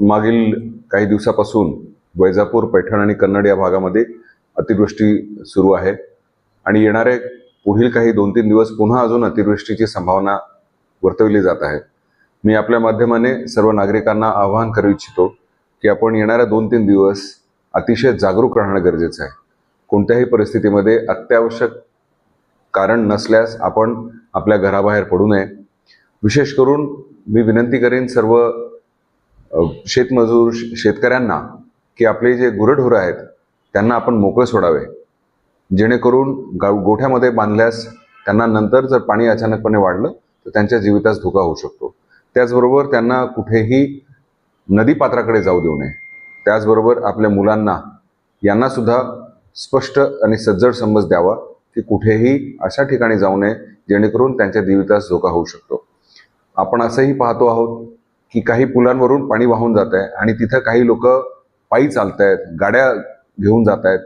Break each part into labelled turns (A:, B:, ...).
A: मागील काही दिवसापासून वैजापूर पैठण आणि कन्नड या भागामध्ये अतिवृष्टी सुरू आहे आणि येणारे पुढील काही दोन तीन दिवस पुन्हा अजून अतिवृष्टीची संभावना वर्तवली जात आहे. मी आपल्या माध्यमाने सर्व नागरिकांना आवाहन करू इच्छितो की आपण येणाऱ्या दोन तीन दिवस अतिशय जागरूक राहणं गरजेचं आहे. कोणत्याही परिस्थितीमध्ये अत्यावश्यक कारण नसल्यास आपण आपल्या घराबाहेर पडू नये. विशेष करून मी विनंती करेन सर्व शेतमजूर श- शेतकऱ्यांना की आपले जे गुरढोरं आहेत त्यांना आपण मोकळे सोडावे. जेणेकरून गाव गोठ्यामध्ये बांधल्यास त्यांना नंतर जर पाणी अचानकपणे वाढलं तर त्यांच्या जीवितास धोका होऊ शकतो. त्याचबरोबर त्यांना कुठेही नदीपात्राकडे जाऊ देऊ नये. त्याचबरोबर आपल्या मुलांना यांनासुद्धा स्पष्ट आणि सज्जड समज द्यावा की कुठेही अशा ठिकाणी जाऊ नये जेणेकरून त्यांच्या जीवितास धोका होऊ शकतो. आपण असंही पाहतो आहोत की काही पुलांवरून पाणी वाहून जात आहे आणि तिथं काही लोक पायी चालत आहेत गाड्या घेऊन जात आहेत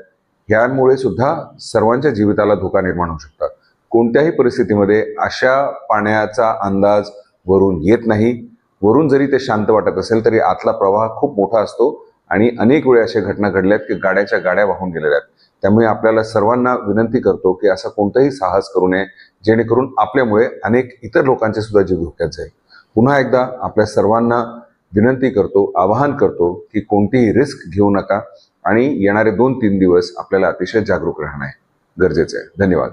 A: ह्यामुळे सुद्धा सर्वांच्या जीविताला धोका निर्माण होऊ शकतात कोणत्याही परिस्थितीमध्ये अशा पाण्याचा अंदाज वरून येत नाही. वरून जरी ते शांत वाटत असेल तरी आतला प्रवाह खूप मोठा असतो. आणि अनेक वेळा अशा घटना घडल्यात की गाड्याच्या गाड्या वाहून गेलेल्या आहेत. त्यामुळे आपल्याला सर्वांना विनंती करतो की असं कोणतंही साहस करू नये जेणेकरून आपल्यामुळे अनेक इतर लोकांचे सुद्धा जीव धोक्यात जाईल. पुन्हा एकदा आपल्या सर्वांना विनंती करतो आवाहन करतो की कोणतीही रिस्क घेऊ नका आणि येणारे दोन तीन दिवस आपल्याला अतिशय जागरूक राहणं आहे गरजेचं आहे. धन्यवाद.